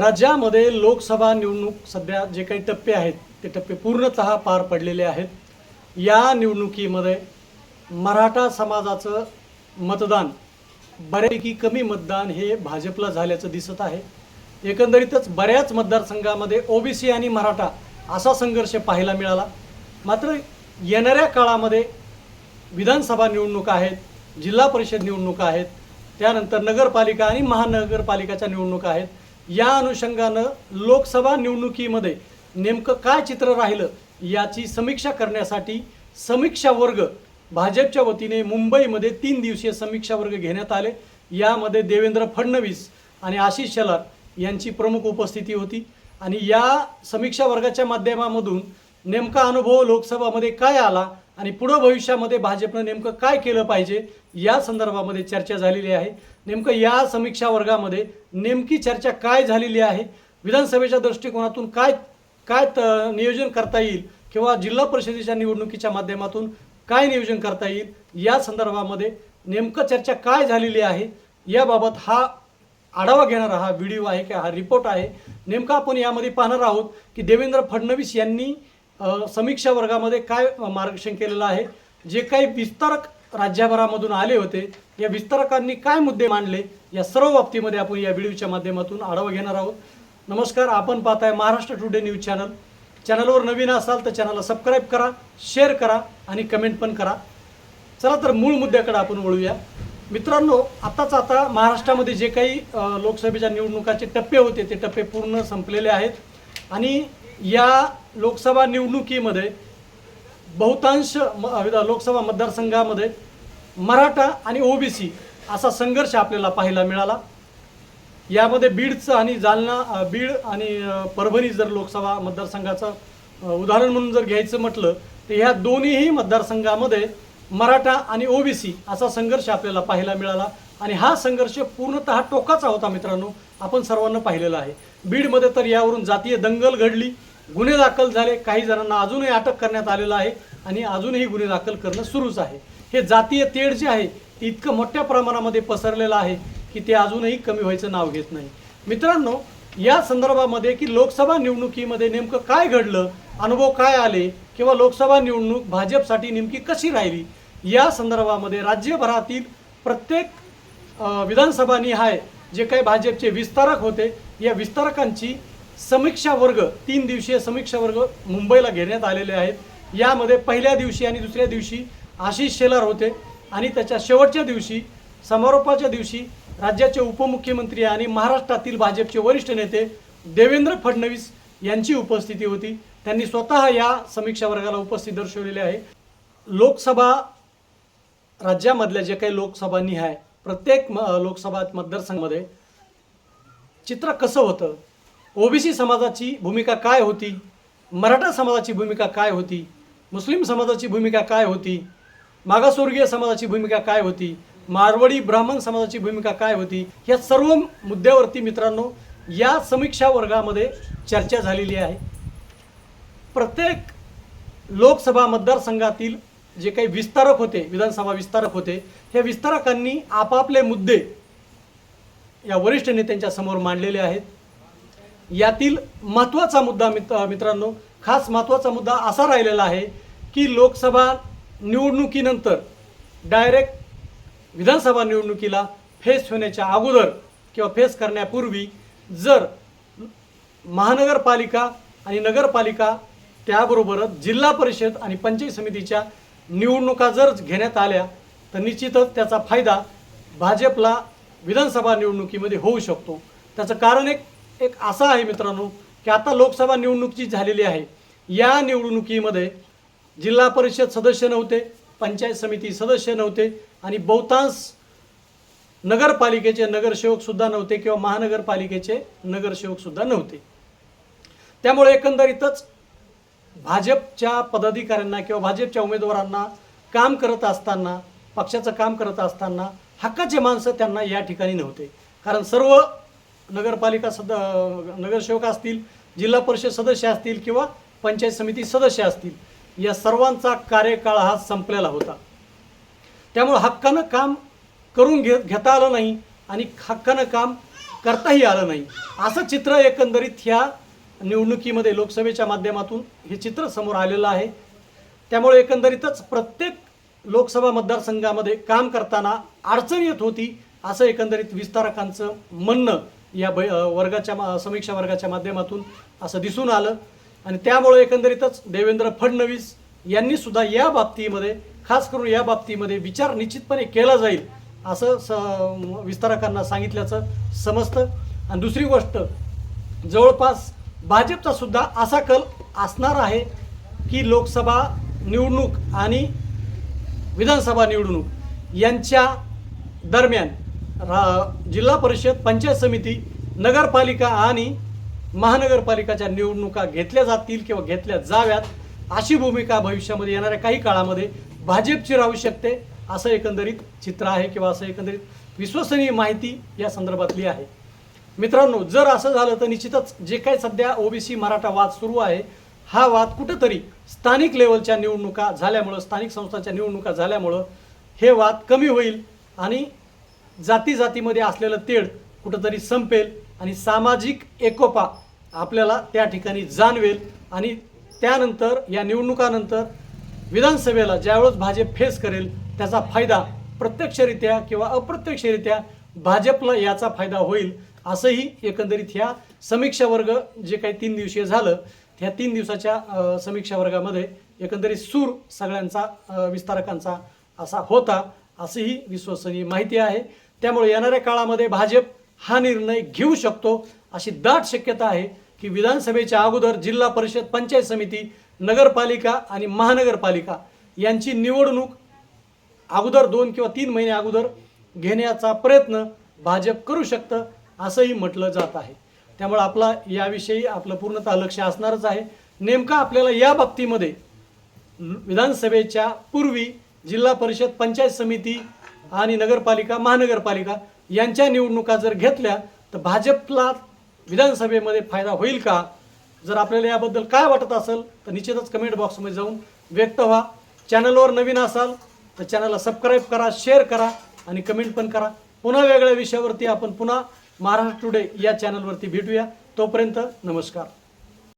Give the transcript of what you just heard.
राज्यामध्ये लोकसभा निवडणूक सध्या जे काही टप्पे आहेत ते टप्पे पूर्णतः पार पडलेले आहेत. या निवडणुकीमध्ये मराठा समाजाचं मतदान बऱ्यापैकी कमी मतदान हे भाजपला झाल्याचं दिसत आहे. एकंदरीतच बऱ्याच मतदारसंघामध्ये ओबीसी आणि मराठा असा संघर्ष पाहायला मिळाला. मात्र येणाऱ्या काळामध्ये विधानसभा निवडणुका आहेत जिल्हा परिषद निवडणुका आहेत त्यानंतर नगरपालिका आणि महानगरपालिकाच्या निवडणुका आहेत. या अनुषंगानं लोकसभा निवडणुकीमध्ये नेमकं काय चित्र राहिलं याची समीक्षा करण्यासाठी समीक्षा वर्ग भाजपच्या वतीने मुंबईमध्ये तीन दिवसीय समीक्षा वर्ग घेण्यात आले. यामध्ये देवेंद्र फडणवीस आणि आशिष शेलार यांची प्रमुख उपस्थिती होती. आणि या समीक्षा वर्गाच्या माध्यमामधून नेमका अनुभव लोकसभामध्ये काय आला आणि पुढं भविष्यामध्ये भाजपनं नेमकं काय केलं पाहिजे या संदर्भामध्ये चर्चा झालेली आहे. नेमकं या समीक्षा वर्गामध्ये नेमकी चर्चा काय झालेली आहे? विधानसभेच्या दृष्टिकोनातून काय काय त नियोजन करता येईल? किंवा जिल्हा परिषदेच्या निवडणुकीच्या माध्यमातून काय नियोजन करता येईल? या संदर्भामध्ये नेमकं चर्चा काय झालेली आहे? याबाबत हा आढावा घेणारा हा व्हिडिओ आहे किंवा हा रिपोर्ट आहे. नेमका आपण यामध्ये पाहणार आहोत की देवेंद्र फडणवीस यांनी समीक्षा वर्गामध्ये काय मार्गदर्शन केलेलं आहे? जे काही विस्तारक राज्यभरामधून आले होते या विस्तारकांनी काय मुद्दे मांडले? या सर्व बाबतीमध्ये आपण या व्हिडिओच्या माध्यमातून आढावा घेणार आहोत. नमस्कार आपण पाहताय महाराष्ट्र टुडे न्यूज चॅनल. चॅनलवर नवीन असाल तर चॅनलला सबस्क्राईब करा शेअर करा आणि कमेंट पण करा. चला तर मूळ मुद्द्याकडे आपण वळूया. मित्रांनो आताच आता महाराष्ट्रामध्ये जे काही लोकसभेच्या निवडणुकाचे टप्पे होते ते टप्पे पूर्ण संपलेले आहेत. आणि या लोकसभा निवडणुकीमध्ये बहुतांश म- लोकसभा मतदारसंघामध्ये मराठा आणि ओबीसी असा संघर्ष आपल्याला पाहायला मिळाला. यामध्ये बीडचं आणि जालना बीड आणि परभणी जर लोकसभा मतदारसंघाचं उदाहरण म्हणून जर घ्यायचं म्हटलं तर ह्या दोन्हीही मतदारसंघामध्ये मराठा आणि ओबीसी असा संघर्ष आपल्याला पाहायला मिळाला. आणि हा संघर्ष पूर्णतः टोकाचा होता मित्रांनो आपण सर्वांना पाहिलेला आहे. बीडमध्ये तर यावरून जातीय दंगल घडली. गुन्हे दाखल झाले काही जणांना अजूनही अटक करण्यात आलेलं आहे आणि अजूनही गुन्हे दाखल करणं सुरूच आहे. हे जातीय तेढ जे आहे ते इतकं मोठ्या प्रमाणामध्ये पसरलेलं आहे की ते अजूनही कमी व्हायचं नाव घेत नाही. मित्रांनो या संदर्भामध्ये की लोकसभा निवडणुकीमध्ये नेमकं काय घडलं अनुभव काय आले किंवा लोकसभा निवडणूक भाजपसाठी नेमकी कशी राहिली या संदर्भामध्ये राज्यभरातील प्रत्येक अ, विधानसभा निहाय जे काही भाजपचे विस्तारक होते या विस्तारकांची समीक्षा वर्ग तीन दिवसीय समीक्षा वर्ग मुंबईला घेण्यात आलेले आहेत. यामध्ये पहिल्या दिवशी आणि दुसऱ्या दिवशी आशिष शेलार होते आणि त्याच्या शेवटच्या दिवशी समारोपाच्या दिवशी राज्याचे उपमुख्यमंत्री आणि महाराष्ट्रातील भाजपचे वरिष्ठ नेते देवेंद्र फडणवीस यांची उपस्थिती होती. त्यांनी स्वतः या समीक्षा वर्गाला उपस्थित दर्शवलेले आहे. लोकसभा राज्यामधल्या जे काही लोकसभा निहाय प्रत्येक म- लोकसभा मतदारसंघामध्ये चित्र कसं होतं? ओबीसी समाजाची भूमिका काय होती? मराठा समाजाची भूमिका काय होती? मुस्लिम समाजाची भूमिका काय होती? मागासवर्गीय समाजाची भूमिका काय होती? मारवाडी ब्राह्मण समाजाची भूमिका काय होती? या सर्व मुद्द्यावरती मित्रांनो या समीक्षा वर्गामध्ये चर्चा झालेली आहे. प्रत्येक लोकसभा मतदारसंघातील जे काही विस्तारक होते विधानसभा विस्तारक होते हे विस्तारकांनी आपापले मुद्दे या वरिष्ठ नेत्यांच्या समोर मांडलेले आहेत. यातील महत्त्वाचा मुद्दा मित्र मित्रांनो खास महत्त्वाचा मुद्दा असा राहिलेला आहे की लोकसभा निवडणुकीनंतर डायरेक्ट विधानसभा निवडणुकीला फेस होण्याच्या अगोदर किंवा फेस करण्यापूर्वी जर महानगरपालिका आणि नगरपालिका त्याबरोबरच जिल्हा परिषद आणि पंचायत समितीच्या निवडणुका जर घेण्यात आल्या तर निश्चितच त्याचा फायदा भाजपला विधानसभा निवडणुकीमध्ये होऊ शकतो. त्याचं कारण एक एक असा आहे मित्रांनो की आता लोकसभा निवडणूक जी झालेली आहे या निवडणुकीमध्ये जिल्हा परिषद सदस्य नव्हते पंचायत समिती सदस्य नव्हते आणि बहुतांश नगरपालिकेचे नगरसेवकसुद्धा नव्हते किंवा महानगरपालिकेचे नगरसेवकसुद्धा नव्हते. त्यामुळे एकंदरीतच भाजपच्या पदाधिकाऱ्यांना किंवा भाजपच्या उमेदवारांना काम करत असताना पक्षाचं काम करत असताना हक्काचे माणसं त्यांना या ठिकाणी नव्हते. कारण सर्व नगरपालिका सद नगरसेवक असतील जिल्हा परिषद सदस्य असतील किंवा पंचायत समिती सदस्य असतील या सर्वांचा कार्यकाळ हा संपलेला होता. त्यामुळं हक्कानं काम करून घे घेता आलं नाही आणि हक्कानं काम करताही आलं नाही. असं चित्र एकंदरीत ह्या निवडणुकीमध्ये लोकसभेच्या माध्यमातून हे चित्र समोर आलेलं आहे. त्यामुळे एकंदरीतच प्रत्येक लोकसभा मतदारसंघामध्ये काम करताना अडचण येत होती असं एकंदरीत विस्तारकांचं म्हणणं या बै वर्गाच्या मा- समीक्षा वर्गाच्या माध्यमातून असं दिसून आलं. आणि त्यामुळे एकंदरीतच देवेंद्र फडणवीस यांनी सुद्धा या बाबतीमध्ये खास करून या बाबतीमध्ये विचार निश्चितपणे केला जाईल असं स विस्तारकांना सांगितल्याचं समजतं. आणि दुसरी गोष्ट जवळपास भाजपचा सुद्धा असा कल असणार आहे की लोकसभा निवडणूक आणि विधानसभा निवडणूक यांच्या दरम्यान रा जिल्हा परिषद पंचायत समिती नगरपालिका आणि महानगरपालिकाच्या निवडणुका घेतल्या जातील किंवा घेतल्या जाव्यात अशी भूमिका भविष्यामध्ये येणाऱ्या काही काळामध्ये भाजपची राहू शकते असं एकंदरीत चित्र आहे किंवा असं एकंदरीत विश्वसनीय माहिती या संदर्भातली आहे. मित्रांनो जर असं झालं तर निश्चितच जे काही सध्या ओबीसी मराठा वाद सुरू आहे हा वाद कुठंतरी स्थानिक लेवलच्या निवडणुका झाल्यामुळं स्थानिक संस्थांच्या निवडणुका झाल्यामुळं हे वाद कमी होईल आणि जाती जातीमध्ये असलेलं तेढ कुठंतरी संपेल आणि सामाजिक एकोपा आपल्याला त्या ठिकाणी जाणवेल आणि त्यानंतर या निवडणुकानंतर विधानसभेला ज्यावेळेस भाजप फेस करेल त्याचा फायदा प्रत्यक्षरित्या किंवा अप्रत्यक्षरित्या भाजपला याचा फायदा होईल असंही एकंदरीत ह्या समीक्षा वर्ग जे काही तीन दिवसीय झालं ह्या तीन दिवसाच्या समीक्षा वर्गामध्ये एकंदरीत सूर सगळ्यांचा विस्तारकांचा असा होता असंही विश्वसनीय माहिती आहे. त्यामुळे येणाऱ्या काळामध्ये भाजप हा निर्णय घेऊ शकतो अशी दाट शक्यता आहे की विधानसभेच्या अगोदर जिल्हा परिषद पंचायत समिती नगरपालिका आणि महानगरपालिका यांची निवडणूक अगोदर दोन किंवा तीन महिने अगोदर घेण्याचा प्रयत्न भाजप करू शकतं असंही म्हटलं जात आहे. त्यामुळे आपला याविषयी आपलं पूर्णतः लक्ष असणारच आहे. नेमका आपल्याला या बाबतीमध्ये विधानसभेच्या पूर्वी जिल्हा परिषद पंचायत समिती आणि नगरपालिका महानगरपालिका यांच्या निवडणुका जर घेतल्या तर भाजपला विधानसभेमध्ये फायदा होईल का? जर आपल्याला याबद्दल काय वाटत असेल तर निश्चितच कमेंट बॉक्समध्ये जाऊन व्यक्त व्हा. चॅनलवर नवीन असाल तर चॅनलला सबस्क्राईब करा शेअर करा आणि कमेंट पण करा. पुन्हा वेगळ्या विषयावरती आपण पुन्हा महाराष्ट्र टुडे या चॅनलवरती भेटूया. तोपर्यंत नमस्कार.